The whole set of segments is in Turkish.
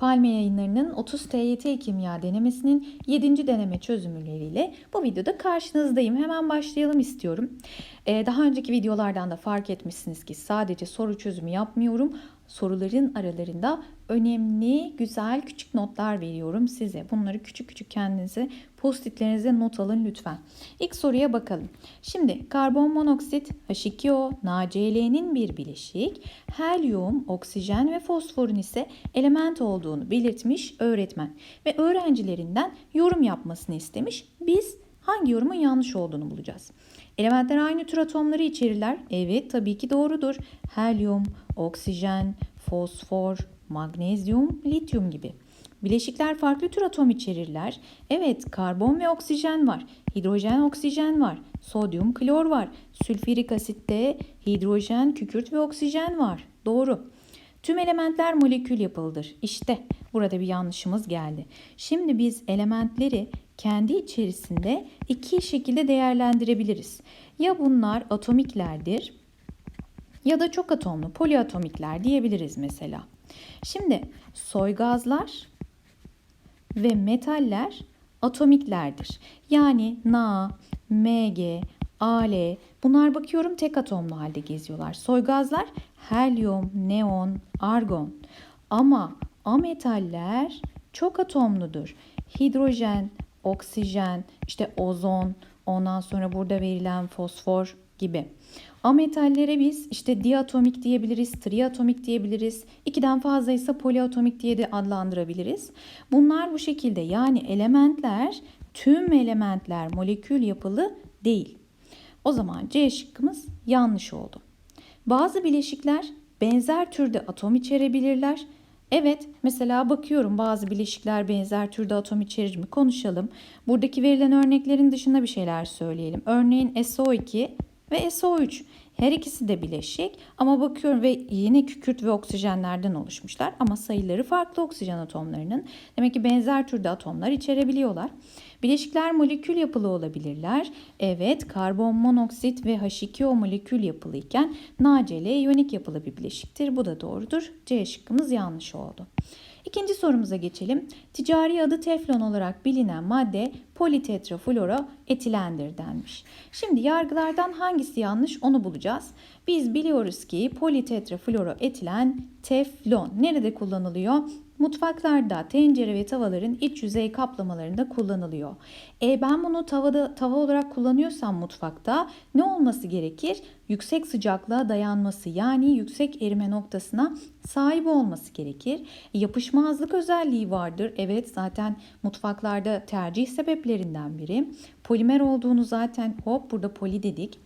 Palme yayınlarının 30 TYT kimya denemesinin 7. deneme çözümleriyle bu videoda karşınızdayım. Hemen başlayalım istiyorum. Ee, daha önceki videolardan da fark etmişsiniz ki sadece soru çözümü yapmıyorum. Soruların aralarında önemli, güzel, küçük notlar veriyorum size. Bunları küçük küçük kendinize post-itlerinize not alın lütfen. İlk soruya bakalım. Şimdi karbon monoksit H2O, NaCl'nin bir bileşik, helyum, oksijen ve fosforun ise element olduğunu belirtmiş öğretmen ve öğrencilerinden yorum yapmasını istemiş. Biz hangi yorumun yanlış olduğunu bulacağız. Elementler aynı tür atomları içerirler. Evet tabii ki doğrudur. Helyum, oksijen, fosfor, magnezyum, lityum gibi. Bileşikler farklı tür atom içerirler. Evet, karbon ve oksijen var. Hidrojen, oksijen var. Sodyum, klor var. Sülfürik asitte hidrojen, kükürt ve oksijen var. Doğru. Tüm elementler molekül yapılıdır. İşte burada bir yanlışımız geldi. Şimdi biz elementleri kendi içerisinde iki şekilde değerlendirebiliriz. Ya bunlar atomiklerdir ya da çok atomlu poliatomikler diyebiliriz mesela. Şimdi soy gazlar ve metaller atomiklerdir. Yani Na, Mg, Al bunlar bakıyorum tek atomlu halde geziyorlar. Soy gazlar helyum, neon, argon. Ama ametaller çok atomludur. Hidrojen, oksijen, işte ozon, ondan sonra burada verilen fosfor gibi. Ametallere biz işte diatomik diyebiliriz, triatomik diyebiliriz. İkiden fazlaysa poliatomik diye de adlandırabiliriz. Bunlar bu şekilde yani elementler tüm elementler molekül yapılı değil. O zaman C şıkkımız yanlış oldu. Bazı bileşikler benzer türde atom içerebilirler. Evet, mesela bakıyorum bazı bileşikler benzer türde atom içerir mi? Konuşalım. Buradaki verilen örneklerin dışında bir şeyler söyleyelim. Örneğin SO2 ve SO3. Her ikisi de bileşik ama bakıyorum ve yine kükürt ve oksijenlerden oluşmuşlar ama sayıları farklı oksijen atomlarının. Demek ki benzer türde atomlar içerebiliyorlar. Bileşikler molekül yapılı olabilirler. Evet, karbon monoksit ve H2O molekül yapılıyken NaCl iyonik yapılı bir bileşiktir. Bu da doğrudur. C şıkkımız yanlış oldu. İkinci sorumuza geçelim. Ticari adı teflon olarak bilinen madde politetrafluoroetilendir denmiş. Şimdi yargılardan hangisi yanlış onu bulacağız. Biz biliyoruz ki politetrafluoroetilen teflon nerede kullanılıyor? Mutfaklarda tencere ve tavaların iç yüzey kaplamalarında kullanılıyor. E ben bunu tavada tava olarak kullanıyorsam mutfakta ne olması gerekir? Yüksek sıcaklığa dayanması yani yüksek erime noktasına sahip olması gerekir. E, yapışmazlık özelliği vardır. Evet zaten mutfaklarda tercih sebeplerinden biri. Polimer olduğunu zaten hop burada poli dedik.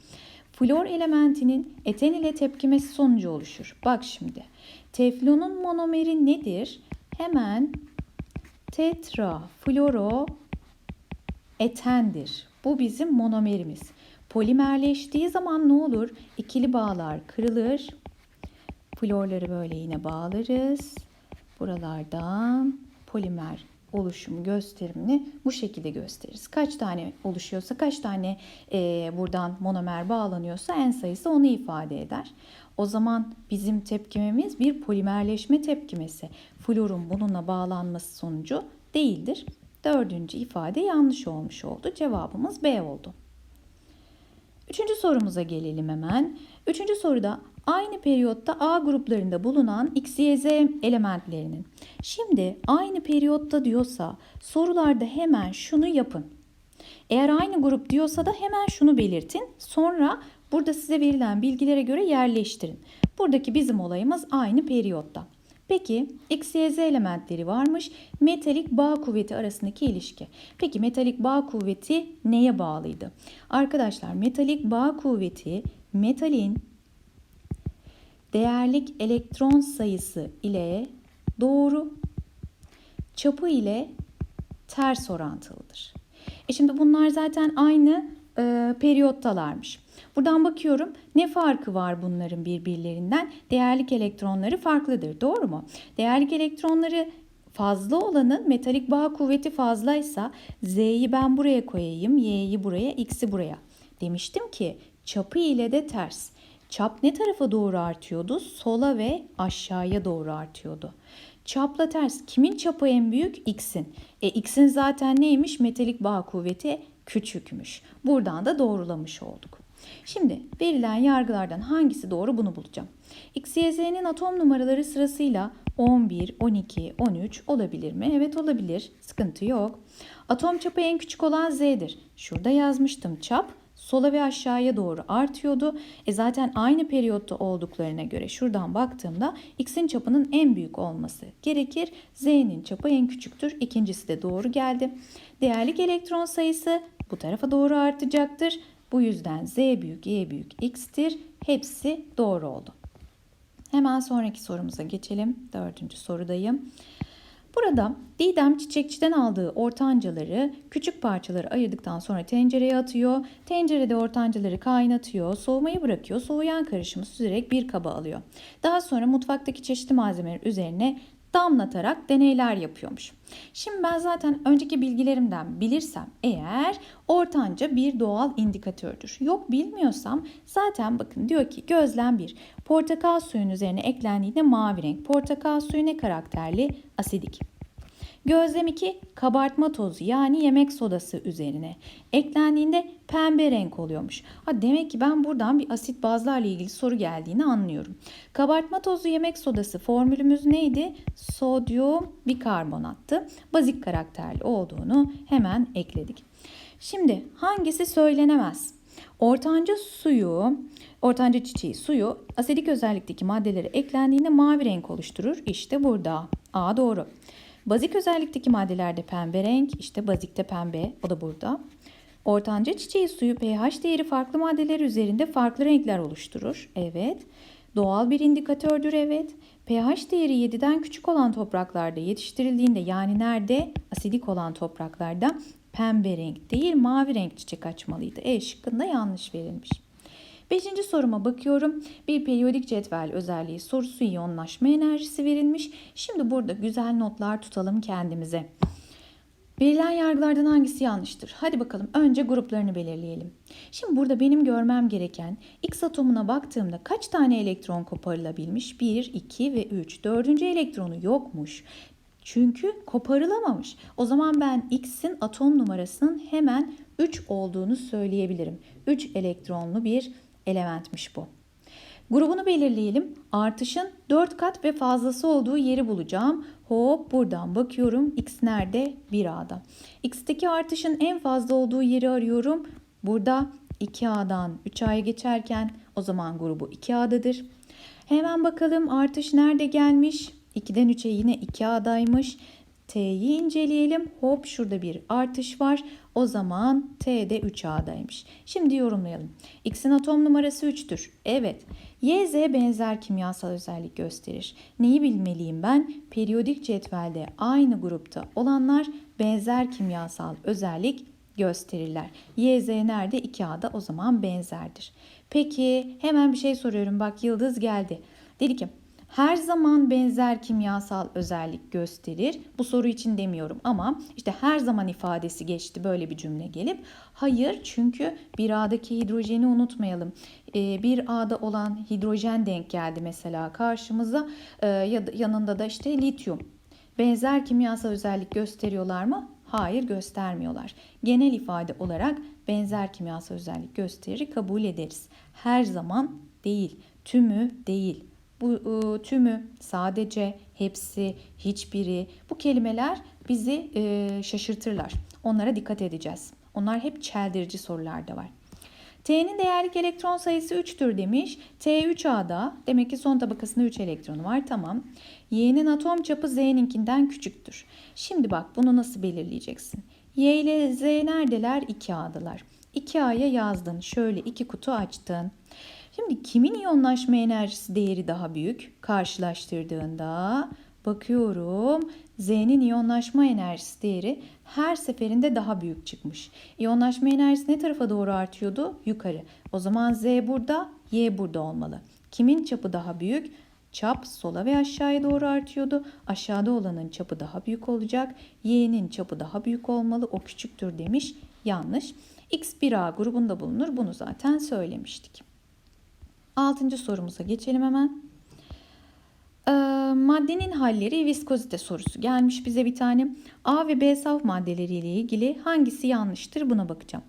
Flor elementinin eten ile tepkimesi sonucu oluşur. Bak şimdi. Teflonun monomeri nedir? Hemen tetrafluoro etendir. Bu bizim monomerimiz. Polimerleştiği zaman ne olur? İkili bağlar kırılır. Florları böyle yine bağlarız. Buralardan polimer oluşum gösterimini bu şekilde gösteririz. Kaç tane oluşuyorsa, kaç tane e, buradan monomer bağlanıyorsa en sayısı onu ifade eder. O zaman bizim tepkimemiz bir polimerleşme tepkimesi. Florun bununla bağlanması sonucu değildir. Dördüncü ifade yanlış olmuş oldu. Cevabımız B oldu. Üçüncü sorumuza gelelim hemen. Üçüncü soruda aynı periyotta A gruplarında bulunan X, Y, Z elementlerinin. Şimdi aynı periyotta diyorsa sorularda hemen şunu yapın. Eğer aynı grup diyorsa da hemen şunu belirtin. Sonra burada size verilen bilgilere göre yerleştirin. Buradaki bizim olayımız aynı periyotta. Peki X, Y, Z elementleri varmış. Metalik bağ kuvveti arasındaki ilişki. Peki metalik bağ kuvveti neye bağlıydı? Arkadaşlar metalik bağ kuvveti metalin değerlik elektron sayısı ile doğru çapı ile ters orantılıdır. E şimdi bunlar zaten aynı e, periyottalarmış. Buradan bakıyorum ne farkı var bunların birbirlerinden? Değerlik elektronları farklıdır. Doğru mu? Değerlik elektronları fazla olanın metalik bağ kuvveti fazlaysa Z'yi ben buraya koyayım, Y'yi buraya, X'i buraya. Demiştim ki çapı ile de ters. Çap ne tarafa doğru artıyordu? Sola ve aşağıya doğru artıyordu. Çapla ters. Kimin çapı en büyük? X'in. E X'in zaten neymiş? Metalik bağ kuvveti küçükmüş. Buradan da doğrulamış olduk. Şimdi verilen yargılardan hangisi doğru bunu bulacağım. X, Y, Z'nin atom numaraları sırasıyla 11, 12, 13 olabilir mi? Evet olabilir. Sıkıntı yok. Atom çapı en küçük olan Z'dir. Şurada yazmıştım çap sola ve aşağıya doğru artıyordu. E zaten aynı periyotta olduklarına göre şuradan baktığımda X'in çapının en büyük olması gerekir. Z'nin çapı en küçüktür. İkincisi de doğru geldi. Değerlik elektron sayısı bu tarafa doğru artacaktır. Bu yüzden Z büyük, Y büyük, X'tir. Hepsi doğru oldu. Hemen sonraki sorumuza geçelim. Dördüncü sorudayım. Burada Didem çiçekçiden aldığı ortancaları küçük parçalara ayırdıktan sonra tencereye atıyor. Tencerede ortancaları kaynatıyor, soğumayı bırakıyor. Soğuyan karışımı süzerek bir kaba alıyor. Daha sonra mutfaktaki çeşitli malzemeler üzerine damlatarak deneyler yapıyormuş. Şimdi ben zaten önceki bilgilerimden bilirsem eğer ortanca bir doğal indikatördür. Yok bilmiyorsam zaten bakın diyor ki gözlem 1. Portakal suyun üzerine eklendiğinde mavi renk. Portakal suyu ne karakterli? Asidik. Gözlem 2 kabartma tozu yani yemek sodası üzerine eklendiğinde pembe renk oluyormuş. Ha demek ki ben buradan bir asit bazlarla ilgili soru geldiğini anlıyorum. Kabartma tozu yemek sodası formülümüz neydi? Sodyum bikarbonattı. Bazik karakterli olduğunu hemen ekledik. Şimdi hangisi söylenemez? Ortanca suyu, ortanca çiçeği suyu asidik özellikteki maddeleri eklendiğinde mavi renk oluşturur. İşte burada. A doğru. Bazik özellikteki maddelerde pembe renk, işte bazikte pembe, o da burada. Ortanca çiçeği suyu pH değeri farklı maddeler üzerinde farklı renkler oluşturur. Evet. Doğal bir indikatördür evet. pH değeri 7'den küçük olan topraklarda yetiştirildiğinde yani nerede? Asidik olan topraklarda pembe renk değil mavi renk çiçek açmalıydı. E şıkkında yanlış verilmiş. Beşinci soruma bakıyorum. Bir periyodik cetvel özelliği sorusu iyonlaşma enerjisi verilmiş. Şimdi burada güzel notlar tutalım kendimize. Verilen yargılardan hangisi yanlıştır? Hadi bakalım önce gruplarını belirleyelim. Şimdi burada benim görmem gereken X atomuna baktığımda kaç tane elektron koparılabilmiş? 1, 2 ve 3. Dördüncü elektronu yokmuş. Çünkü koparılamamış. O zaman ben X'in atom numarasının hemen 3 olduğunu söyleyebilirim. 3 elektronlu bir elementmiş bu. Grubunu belirleyelim. Artışın 4 kat ve fazlası olduğu yeri bulacağım. Hop buradan bakıyorum. X nerede? 1A'da. X'teki artışın en fazla olduğu yeri arıyorum. Burada 2A'dan 3A'ya geçerken o zaman grubu 2A'dadır. Hemen bakalım artış nerede gelmiş? 2'den 3'e yine 2A'daymış. T'yi inceleyelim. Hop şurada bir artış var. O zaman T de 3A'daymış. Şimdi yorumlayalım. X'in atom numarası 3'tür. Evet. Y, Z benzer kimyasal özellik gösterir. Neyi bilmeliyim ben? Periyodik cetvelde aynı grupta olanlar benzer kimyasal özellik gösterirler. Y, Z nerede? 2A'da o zaman benzerdir. Peki hemen bir şey soruyorum. Bak yıldız geldi. Dedi ki her zaman benzer kimyasal özellik gösterir. Bu soru için demiyorum ama işte her zaman ifadesi geçti böyle bir cümle gelip. Hayır çünkü bir A'daki hidrojeni unutmayalım. Ee, bir A'da olan hidrojen denk geldi mesela karşımıza. Ee, yanında da işte lityum. Benzer kimyasal özellik gösteriyorlar mı? Hayır göstermiyorlar. Genel ifade olarak benzer kimyasal özellik gösterir kabul ederiz. Her zaman değil, tümü değil. Bu e, tümü, sadece, hepsi, hiçbiri bu kelimeler bizi e, şaşırtırlar. Onlara dikkat edeceğiz. Onlar hep çeldirici sorularda var. T'nin değerlik elektron sayısı 3'tür demiş. T 3A'da demek ki son tabakasında 3 elektronu var tamam. Y'nin atom çapı Z'ninkinden küçüktür. Şimdi bak bunu nasıl belirleyeceksin? Y ile Z neredeler? 2A'dalar. 2A'ya yazdın. Şöyle iki kutu açtın. Şimdi kimin iyonlaşma enerjisi değeri daha büyük? Karşılaştırdığında bakıyorum Z'nin iyonlaşma enerjisi değeri her seferinde daha büyük çıkmış. İyonlaşma enerjisi ne tarafa doğru artıyordu? Yukarı. O zaman Z burada, Y burada olmalı. Kimin çapı daha büyük? Çap sola ve aşağıya doğru artıyordu. Aşağıda olanın çapı daha büyük olacak. Y'nin çapı daha büyük olmalı. O küçüktür demiş. Yanlış. X 1A grubunda bulunur. Bunu zaten söylemiştik. Altıncı sorumuza geçelim hemen. Ee, maddenin halleri viskozite sorusu gelmiş bize bir tane. A ve B saf maddeleriyle ilgili hangisi yanlıştır buna bakacağım.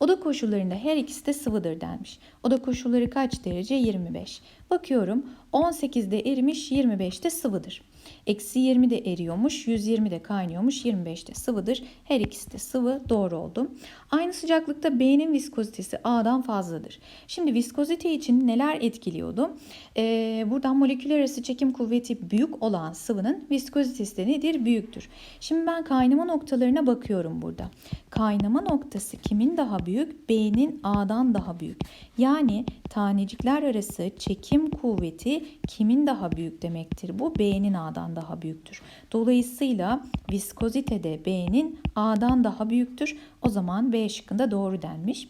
Oda koşullarında her ikisi de sıvıdır denmiş. Oda koşulları kaç derece? 25. Bakıyorum 18'de erimiş 25'te sıvıdır. Eksi 20 de eriyormuş, 120 de kaynıyormuş, 25 de sıvıdır. Her ikisi de sıvı doğru oldu. Aynı sıcaklıkta B'nin viskozitesi A'dan fazladır. Şimdi viskozite için neler etkiliyordu? Ee, buradan moleküler arası çekim kuvveti büyük olan sıvının viskozitesi de nedir? Büyüktür. Şimdi ben kaynama noktalarına bakıyorum burada. Kaynama noktası kimin daha büyük? B'nin A'dan daha büyük. Yani tanecikler arası çekim kuvveti kimin daha büyük demektir? Bu B'nin A'dan daha büyüktür. Dolayısıyla viskozite de B'nin A'dan daha büyüktür. O zaman B şıkkında doğru denmiş.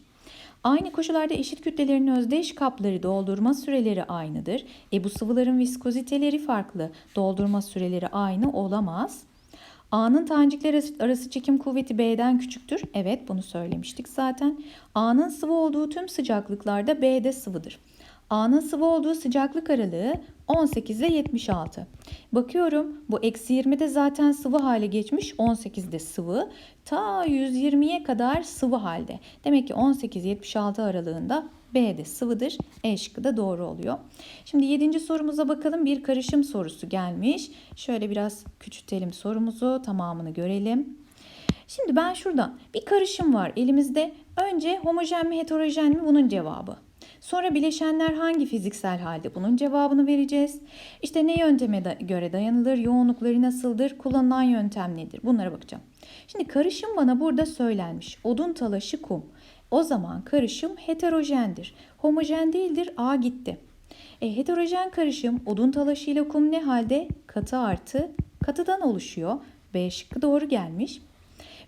Aynı koşullarda eşit kütlelerin özdeş kapları doldurma süreleri aynıdır. E bu sıvıların viskoziteleri farklı. Doldurma süreleri aynı olamaz. A'nın tanecikler arası çekim kuvveti B'den küçüktür. Evet bunu söylemiştik zaten. A'nın sıvı olduğu tüm sıcaklıklarda B'de sıvıdır. A'nın sıvı olduğu sıcaklık aralığı 18 ile 76. Bakıyorum bu eksi 20'de zaten sıvı hale geçmiş 18'de sıvı. Ta 120'ye kadar sıvı halde. Demek ki 18-76 aralığında B'de sıvıdır. E şıkkı da doğru oluyor. Şimdi 7. sorumuza bakalım. Bir karışım sorusu gelmiş. Şöyle biraz küçültelim sorumuzu. Tamamını görelim. Şimdi ben şuradan bir karışım var elimizde. Önce homojen mi heterojen mi bunun cevabı. Sonra bileşenler hangi fiziksel halde bunun cevabını vereceğiz. İşte ne yönteme göre dayanılır, yoğunlukları nasıldır, kullanılan yöntem nedir bunlara bakacağım. Şimdi karışım bana burada söylenmiş. Odun talaşı kum. O zaman karışım heterojendir. Homojen değildir. A gitti. E, heterojen karışım odun talaşı ile kum ne halde? Katı artı katıdan oluşuyor. B şıkkı doğru gelmiş.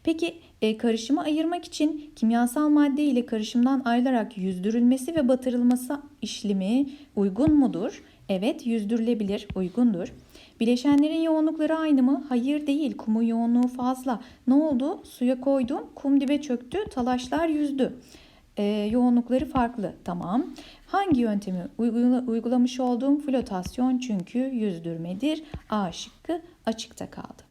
Peki e, karışımı ayırmak için kimyasal madde ile karışımdan ayrılarak yüzdürülmesi ve batırılması işlemi uygun mudur? Evet yüzdürülebilir, uygundur. Bileşenlerin yoğunlukları aynı mı? Hayır değil. Kumun yoğunluğu fazla. Ne oldu? Suya koydum. Kum dibe çöktü. Talaşlar yüzdü. Ee, yoğunlukları farklı. Tamam. Hangi yöntemi uygula- uygulamış olduğum flotasyon çünkü yüzdürmedir. A şıkkı açıkta kaldı.